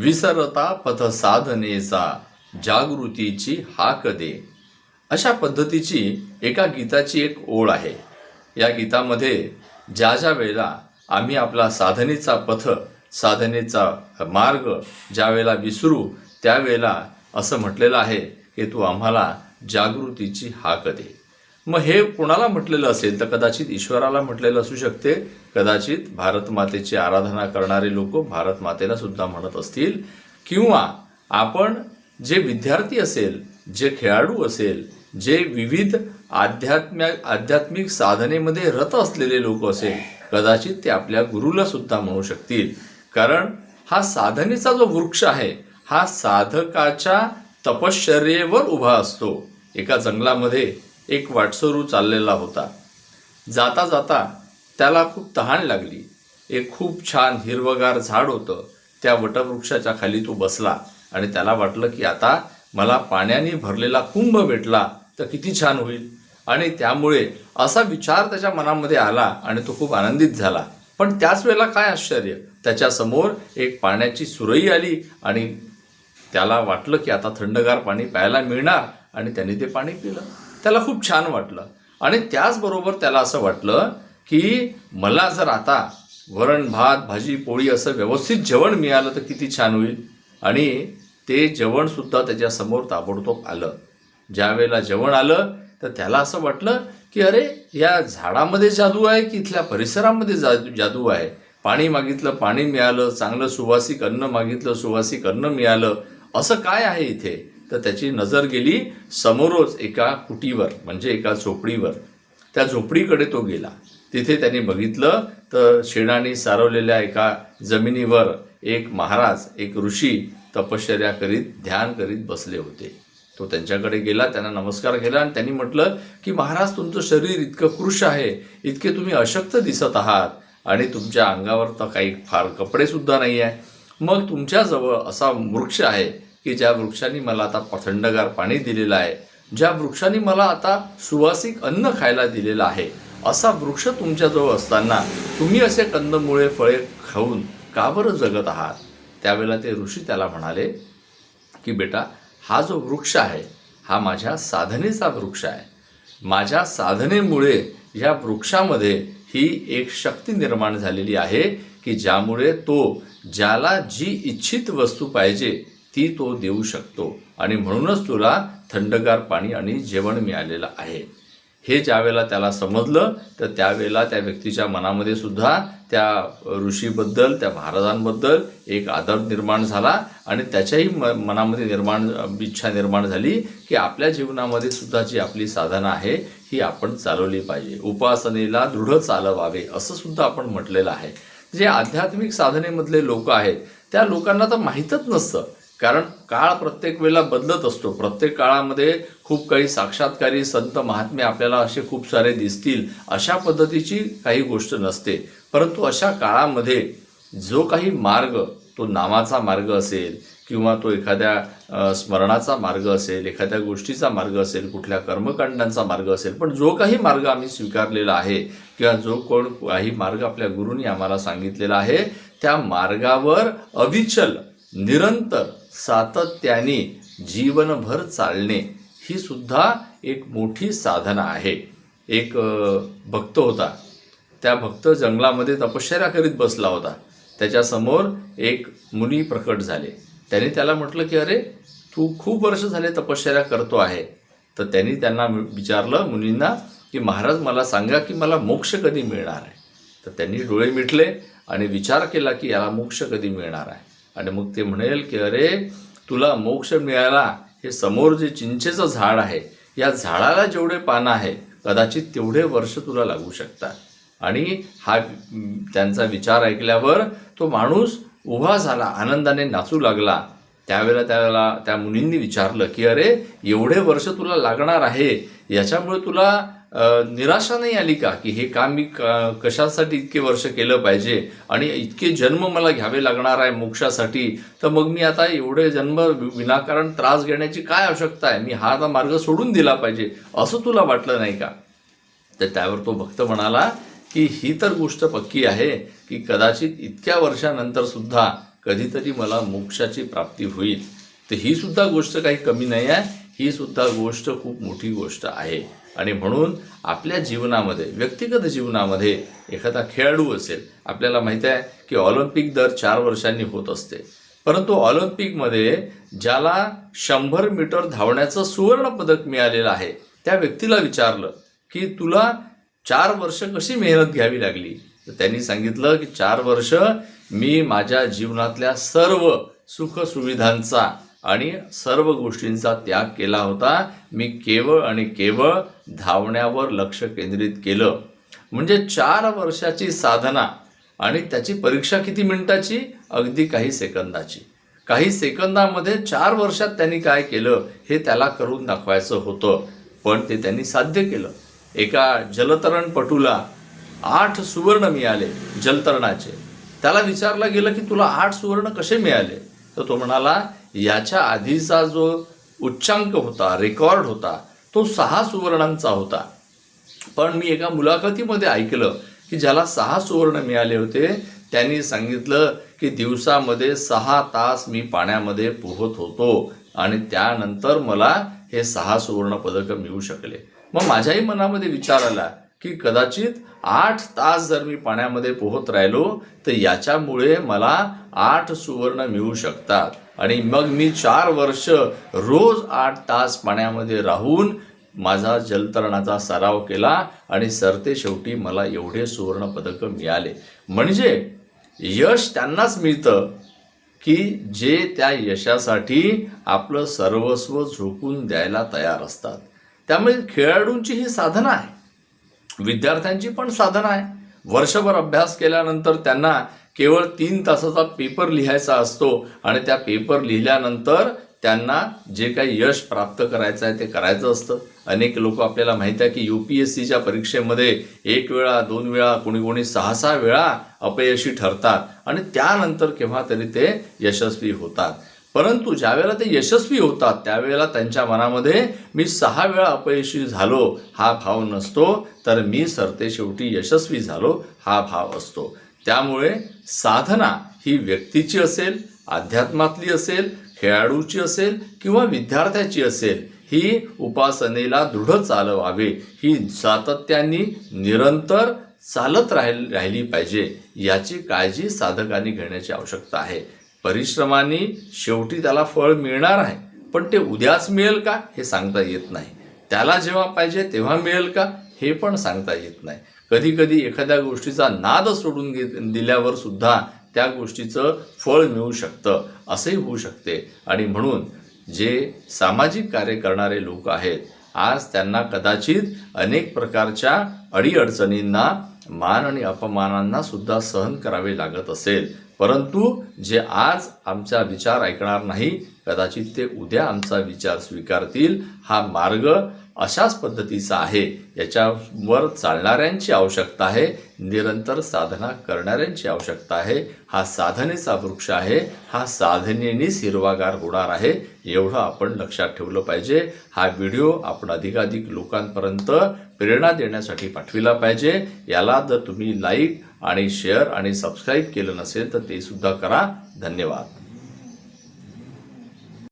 विसरता पथ साधनेचा जागृतीची हाक दे. अशा पद्धतीची एका गीताची एक ओळ आहे. या गीतामध्ये ज्या ज्या वेळेला आम्ही आपला साधनेचा पथ साधनेचा मार्ग ज्या वेळेला विसरू त्यावेळेला असं म्हटलेलं आहे की तू आम्हाला जागृतीची हाक दे. मग हे कोणाला म्हटलेलं असेल? तर कदाचित ईश्वराला म्हटलेलं असू शकते. कदाचित भारत मातेची आराधना करणारे लोक भारत मातेला सुद्धा म्हणत असतील. किंवा आपण जे विद्यार्थी असेल जे खेळाडू असेल जे विविध आध्यात्म्या आध्यात्मिक साधनेमध्ये रत असलेले लोक असेल कदाचित ते आपल्या गुरुला सुद्धा म्हणू शकतील. कारण हा साधनेचा जो वृक्ष आहे हा साधकाच्या तपश्चर्येवर उभा असतो. एका जंगलामध्ये एक वाटसरू चाललेला होता. जाता जाता त्याला खूप तहान लागली. एक खूप छान हिरवगार झाड होतं. त्या वटवृक्षाच्या खाली तो बसला आणि त्याला वाटलं की आता मला पाण्याने भरलेला कुंभ भेटला तर किती छान होईल. आणि त्यामुळे असा विचार त्याच्या मनामध्ये आला आणि तो खूप आनंदित झाला. पण त्याच वेळेला काय आश्चर्य? त्याच्यासमोर एक पाण्याची सुरई आली आणि त्याला वाटलं की आता थंडगार पाणी प्यायला मिळणार आणि त्याने ते पाणी पिलं. त्याला खूप छान वाटलं. आणि त्याचबरोबर त्याला असं वाटलं की मला जर आता वरण भात भाजी पोळी असं व्यवस्थित जेवण मिळालं तर किती छान होईल. आणि ते जेवणसुद्धा त्याच्यासमोर ताबडतोब आलं. ज्या वेळेला जेवण आलं तर त्याला असं वाटलं की अरे या झाडामध्ये जादू आहे की इथल्या परिसरामध्ये जादू जादू आहे? पाणी मागितलं पाणी मिळालं चांगलं सुवासिक अन्न मागितलं सुवासिक अन्न मिळालं. असं काय आहे इथे? तर त्याची नजर गेली समोरच एका कुटीवर म्हणजे एका झोपडीवर. त्या झोपडीकडे तो गेला. तिथे त्यांनी बघितलं तर शेणाने सारवलेल्या एका जमिनीवर एक महाराज एक ऋषी तपश्चर्या करीत ध्यान करीत बसले होते. तो त्यांच्याकडे गेला त्यांना नमस्कार केला आणि त्यांनी म्हटलं की महाराज तुमचं शरीर इतकं कृश आहे इतके तुम्ही अशक्त दिसत आहात आणि तुमच्या अंगावर तर काही फार कपडे सुद्धा नाही आहे मग तुमच्याजवळ असा वृक्ष आहे की ज्या वृक्षाने मला आता थंडगार पाणी दिलेलं आहे ज्या वृक्षाने मला आता सुवासिक अन्न खायला दिलेलं आहे असा वृक्ष तुमच्याजवळ असताना तुम्ही असे कंदमुळे फळे खाऊन का बरं जगत आहात? त्यावेळेला ते ऋषी त्याला म्हणाले की बेटा हा जो वृक्ष आहे हा माझ्या साधनेचा वृक्ष आहे. माझ्या साधनेमुळे या वृक्षामध्ये ही एक शक्ती निर्माण झालेली आहे की ज्यामुळे तो ज्याला जी इच्छित वस्तू पाहिजे ती तो देऊ शकतो. आणि म्हणूनच तुला थंडगार पाणी आणि जेवण मिळालेलं आहे. हे ज्यावेळेला त्याला समजलं तर त्यावेळेला त्या व्यक्तीच्या मनामध्ये सुद्धा त्या ऋषीबद्दल त्या महाराजांबद्दल एक आदर निर्माण झाला आणि त्याच्याही म मनामध्ये निर्माण इच्छा निर्माण झाली की आपल्या जीवनामध्ये सुद्धा जी आपली साधना आहे ही आपण चालवली पाहिजे. उपासनेला दृढ चालवावे असं सुद्धा आपण म्हटलेलं आहे. जे आध्यात्मिक साधनेमधले लोक आहेत त्या लोकांना तर माहीतच नसतं. कारण काळ प्रत्येक वेळेला बदलत असतो. प्रत्येक काळामध्ये खूप काही साक्षात्कारी संत महात्मे आपल्याला असे खूप सारे दिसतील अशा पद्धतीची काही गोष्ट नसते. परंतु अशा काळामध्ये जो काही मार्ग तो नामाचा मार्ग असेल किंवा तो एखाद्या स्मरणाचा मार्ग असेल एखाद्या गोष्टीचा मार्ग असेल कुठल्या कर्मकांडांचा मार्ग असेल पण जो काही मार्ग आम्ही स्वीकारलेला आहे किंवा जो कोण काही मार्ग आपल्या गुरुनी आम्हाला सांगितलेला आहे त्या मार्गावर अविचल निरंतर सातत्याने जीवनभर चालणे ही सुद्धा एक मोठी साधना आहे. एक भक्त होता. त्या भक्त जंगलामध्ये तपश्चर्या करीत बसला होता. त्याच्यासमोर एक मुनी प्रकट झाले. त्याने त्याला म्हटलं की अरे तू खूप वर्ष झाले तपश्चर्या करतो आहे. तर त्यांनी त्यांना विचारलं मुनींना की महाराज मला सांगा की मला मोक्ष कधी मिळणार आहे? तर त्यांनी डोळे मिटले आणि विचार केला की याला मोक्ष कधी मिळणार आहे? आणि मग ते म्हणेल की अरे तुला मोक्ष मिळाला. हे समोर जे चिंचेचं झाड आहे या झाडाला जेवढे पानं आहे कदाचित तेवढे वर्ष तुला लागू शकतात. आणि हा त्यांचा विचार ऐकल्यावर तो माणूस उभा झाला आनंदाने नाचू लागला. त्यावेळेला त्याला त्या मुनींनी विचारलं की अरे एवढे वर्ष तुला लागणार आहे याच्यामुळे तुला निराशा नाही आली का की हे काम मी कशासाठी इतके वर्ष केलं पाहिजे? आणि इतके जन्म मला घ्यावे लागणार आहे मोक्षासाठी तर मग मी आता एवढे जन्म विनाकारण त्रास घेण्याची काय आवश्यकता आहे? मी हा आता मार्ग सोडून दिला पाहिजे असं तुला वाटलं नाही का? तर त्यावर तो भक्त म्हणाला की ही तर गोष्ट पक्की आहे की कदाचित इतक्या वर्षानंतर सुद्धा कधीतरी मला मोक्षाची प्राप्ती होईल. तर ही सुद्धा गोष्ट काही कमी नाही आहे. ही सुद्धा गोष्ट खूप मोठी गोष्ट आहे. आणि म्हणून आपल्या जीवनामध्ये व्यक्तिगत जीवनामध्ये एखादा खेळाडू असेल आपल्याला माहिती आहे की ऑलिम्पिक दर चार वर्षांनी होत असते. परंतु ऑलिम्पिकमध्ये ज्याला शंभर मीटर धावण्याचं सुवर्ण पदक मिळालेलं आहे त्या व्यक्तीला विचारलं की तुला चार वर्ष कशी मेहनत घ्यावी लागली? तर त्यांनी सांगितलं की चार वर्ष मी माझ्या जीवनातल्या सर्व सुखसुविधांचा आणि सर्व गोष्टींचा त्याग केला होता. मी केवळ आणि केवळ धावण्यावर लक्ष केंद्रित केलं. म्हणजे चार वर्षाची साधना आणि त्याची परीक्षा किती मिनिटाची? अगदी काही सेकंदाची. काही सेकंदामध्ये चार वर्षात त्यांनी काय केलं हे त्याला करून दाखवायचं होतं. पण ते त्यांनी साध्य केलं. एका जलतरणपटूला आठ सुवर्ण मिळाले जलतरणाचे. त्याला विचारलं गेलं की तुला आठ सुवर्ण कसे मिळाले? तर तो म्हणाला याच्या आधीचा जो उच्चांक होता रेकॉर्ड होता तो सहा सुवर्णांचा होता. पण मी एका मुलाखतीमध्ये ऐकलं की ज्याला सहा सुवर्ण मिळाले होते त्यांनी सांगितलं की दिवसामध्ये सहा तास मी पाण्यामध्ये पोहत होतो आणि त्यानंतर मला हे सहा सुवर्ण पदक मिळू शकले. मग माझ्याही मनामध्ये विचार आला की कदाचित आठ तास जर मी पाण्यामध्ये पोहत राहिलो तर याच्यामुळे मला आठ सुवर्ण मिळू शकतात. आणि मग मी चार वर्ष रोज आठ तास पाण्यामध्ये राहून माझा जलतरणाचा सराव केला आणि सरते शेवटी मला एवढे सुवर्ण पदक मिळाले. म्हणजे यश त्यांनाच मिळतं की जे त्या यशासाठी आपलं सर्वस्व झोकून द्यायला तयार असतात. त्यामुळे खेळाडूंची ही साधना आहे. विद्यार्थ्यांची पण साधना आहे. वर्षभर अभ्यास केल्यानंतर त्यांना केवळ तीन तासाचा पेपर लिहायचा असतो आणि त्या पेपर लिहिल्यानंतर त्यांना जे काही यश प्राप्त करायचं आहे ते करायचं असतं. अनेक लोक आपल्याला माहिती आहे की यू पी एस सीच्या परीक्षेमध्ये एक वेळा दोन वेळा कोणी कोणी सहा सहा वेळा अपयशी ठरतात आणि त्यानंतर केव्हा तरी ते यशस्वी होतात. परंतु ज्यावेळेला ते यशस्वी होतात त्यावेळेला त्यांच्या मनामध्ये मी सहा वेळा अपयशी झालो हा भाव नसतो. तर मी सरते शेवटी यशस्वी झालो हा भाव असतो. त्यामुळे साधना ही व्यक्तीची असेल अध्यात्मातली असेल खेळाडूची असेल किंवा विद्यार्थ्याची असेल ही उपासनेला दृढ चालवावे. ही सातत्याने निरंतर चालत राहील राहिली पाहिजे. याची काळजी साधकांनी घेण्याची आवश्यकता आहे. परिश्रमाने शेवटी त्याला फळ मिळणार आहे पण ते उद्याच मिळेल का हे सांगता येत नाही. त्याला जेव्हा पाहिजे तेव्हा मिळेल का हे पण सांगता येत नाही. कधी कधी एखाद्या गोष्टीचा नाद सोडून घे दिल्यावर सुद्धा त्या गोष्टीचं फळ मिळू शकतं असंही होऊ शकते. आणि म्हणून जे सामाजिक कार्य करणारे लोक आहेत आज त्यांना कदाचित अनेक प्रकारच्या अडीअडचणींना मान आणि अपमानांना सुद्धा सहन करावे लागत असेल. परंतु जे आज आमचा विचार ऐकणार नाही कदाचित ते उद्या आमचा विचार स्वीकारतील. हा मार्ग अशाच पद्धतीचा आहे. याच्यावर चालणाऱ्यांची आवश्यकता आहे. निरंतर साधना करणाऱ्यांची आवश्यकता आहे. हा साधनेचा वृक्ष आहे. हा साधनेनेच हिरवागार होणार आहे. एवढं आपण लक्षात ठेवलं पाहिजे. हा व्हिडिओ आपण अधिकाधिक लोकांपर्यंत प्रेरणा देण्यासाठी पाठविला पाहिजे. याला जर तुम्ही लाईक आणि शेअर आणि सबस्क्राईब केलं नसेल तर ते सुद्धा करा. धन्यवाद.